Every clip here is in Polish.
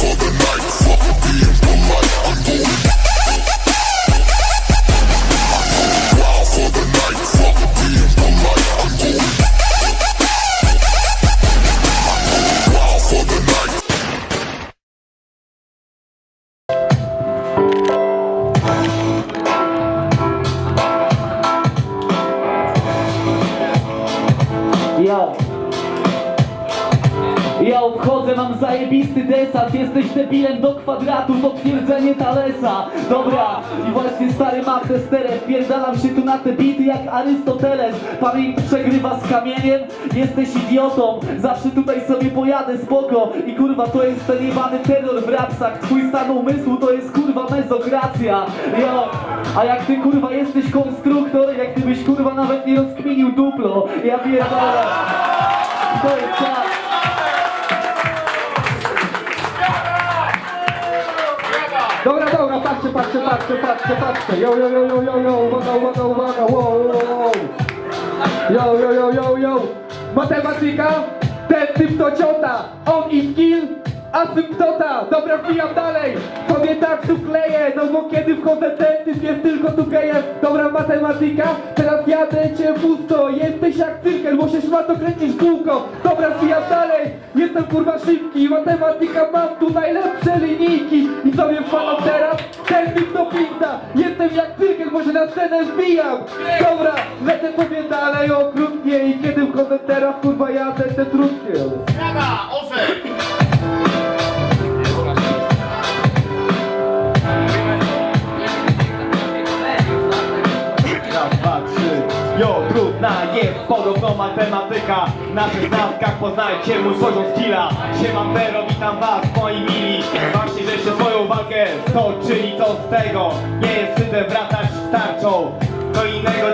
for the night, mam zajebisty desant Jesteś debilem do kwadratu, to twierdzenie Talesa. Dobra, i właśnie stary ma tę sterę Wpierdalam się tu na te bity jak Arystoteles. Pamięć przegrywa z kamieniem? Jesteś idiotą, zawsze tutaj sobie pojadę spoko. I kurwa to jest ten jebany terror w rapsach. Twój stan umysłu to jest kurwa mezokracja. Jo, a jak ty kurwa jesteś konstruktor Jak gdybyś kurwa nawet nie rozkminił duplo. Ja pierdolę. To jest tak patrzcie, patrzcie, patrzcie, patrzcie. Yo, yo, yo, yo, yo, yo, uwaga, uwaga, uwaga, wow, wow. Yo, yo, yo, yo, yo. Matematyka, ten typ to ciota. On i skill, asymptota. Dobra, wbijam dalej. Sobie tak tu kleję, no bo kiedy wchodzę ten typ jest tylko tu gejem. Dobra, matematyka, teraz jadę cię pusto. Jesteś jak cyrkel, bo się szmato kręcisz kółko. Dobra, wbijam dalej. Jestem kurwa szybki, matematyka mam tu najlepsze linijki. I sobie wpadam teraz, ten typ to pizda. Jestem jak cyrkel, się na scenę wbijam. Dobra, lecę sobie dalej okrutnie i kiedy wchodzę teraz, kurwa jadę te trudnie. Raz, podobno matematyka Na szesnastkach poznajcie mój poziom skilla Siemam Pero, witam was moi mili Właśnie, żeście swoją walkę stoczyli Co z tego? Nie jest wstydem wracać z tarczą co innego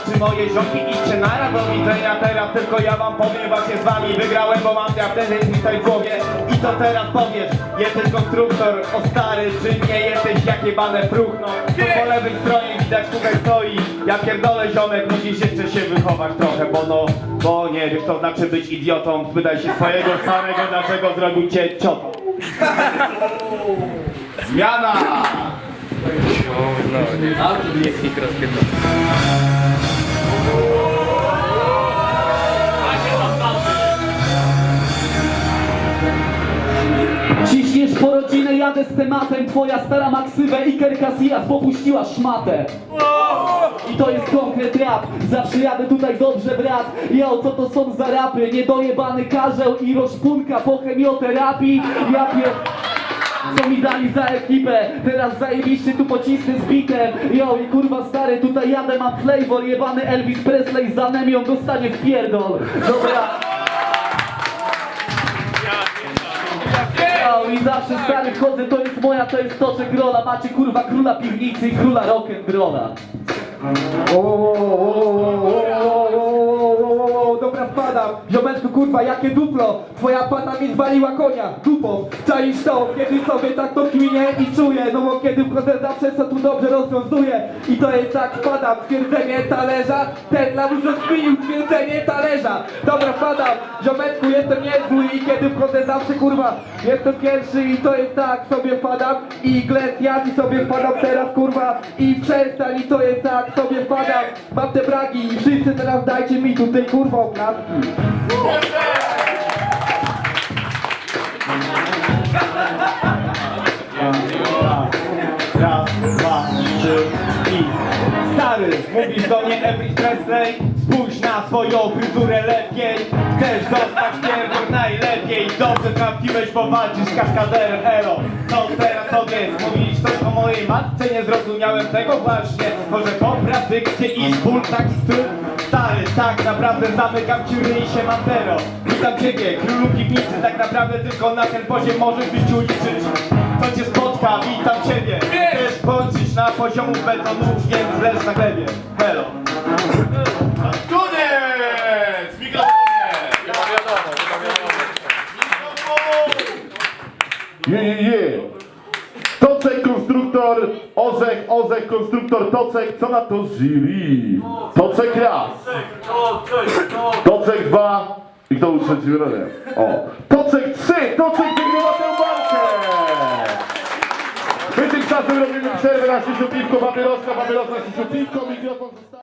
tarczy moje ziomki idźcie na do widzenia teraz Tylko ja wam powiem właśnie z wami wygrałem Bo mam ja wtedy freestyle w głowie. I to teraz powiesz Jesteś konstruktor, o stary Czy nie jesteś jak jebane próchno. Tu po lewej stronie widać tutaj stoi. Ja pierdolę ziomek, musisz jeszcze się wychować trochę Bo no, bo nie wiesz co znaczy być idiotą. Spytaj się swojego starego, dlaczego zrobił cię ciotą. Zmiana! Ciśniesz po rodzinę, jadę z tematem. Twoja stara maksywę Iker Casillas popuściła szmatę. I to jest konkret rap. Zawsze jadę tutaj dobrze brat. Jo, co to są za rapy? Niedojebany karzeł i rozpunka po chemioterapii. Ja pier... Co mi dali za ekipę? Teraz zajebiście tu pocisnę z bitem. Jo i kurwa stary, tutaj jadę mam flavor. Jebany Elvis Presley z anemią dostanie w pierdol. Dobra Ja, I zawsze stary chodzę, to jest moja, to jest toczek rola Macie kurwa króla piwnicy i króla rock'n'rolla o, wpadam. Ziomeczku, kurwa, jakie duplo. Twoja pana mi zwaliła konia. Dupą. Czaisz to, kiedy sobie tak to kminie i czuję. No bo kiedy wchodzę zawsze, co tu dobrze rozwiązuję. I to jest tak, wpadam. Twierdzenie talerza. Ten nam już rozkminił twierdzenie talerza. Dobra, wpadam. Ziomeczku, jestem niezły i kiedy wchodzę zawsze, kurwa, jestem pierwszy i to jest tak, sobie wpadam. I glec, ja ci sobie wpadam teraz, kurwa. I przestań i to jest tak, sobie wpadam. Mam te bragi i wszyscy teraz dajcie mi tutaj, kurwa, oklaski. Raz, dwa, trzy i Stary, mówisz do mnie Elvis Presley Spójrz na swoją fryzurę lepiej. Chcesz dostać pierdol najlepiej Dobrze trafiłeś, bo walczysz kaskaderem Elo, co teraz powiedz? Mówisz coś o mojej matce? Nie zrozumiałem tego właśnie Może poprawdykcie i spól taki styl Stary, tak naprawdę zamykam ci ryj się Mantero Witam ciebie, królu piwnicy Tak naprawdę tylko na ten poziom możesz być uliczyć co cię spotka, witam ciebie Chcesz kończyć na poziomu betonu, więc leż na glebie Hello Koniec! Mikrofonie! Nie ma wiadomo, nie ma wiadomo. Mikrofon! Je, je, je. Konstruktor, Ozek, Ozek, konstruktor, Tocek, co na to jury? Tocek raz, Tocek dwa i kto był trzeci? O, Tocek trzy, Tocek wygrywa tę walkę! My tymczasem robimy przerwę na sieciu piwko, papieroska, papieroska, sieciu piwko, mikrofon zostaje.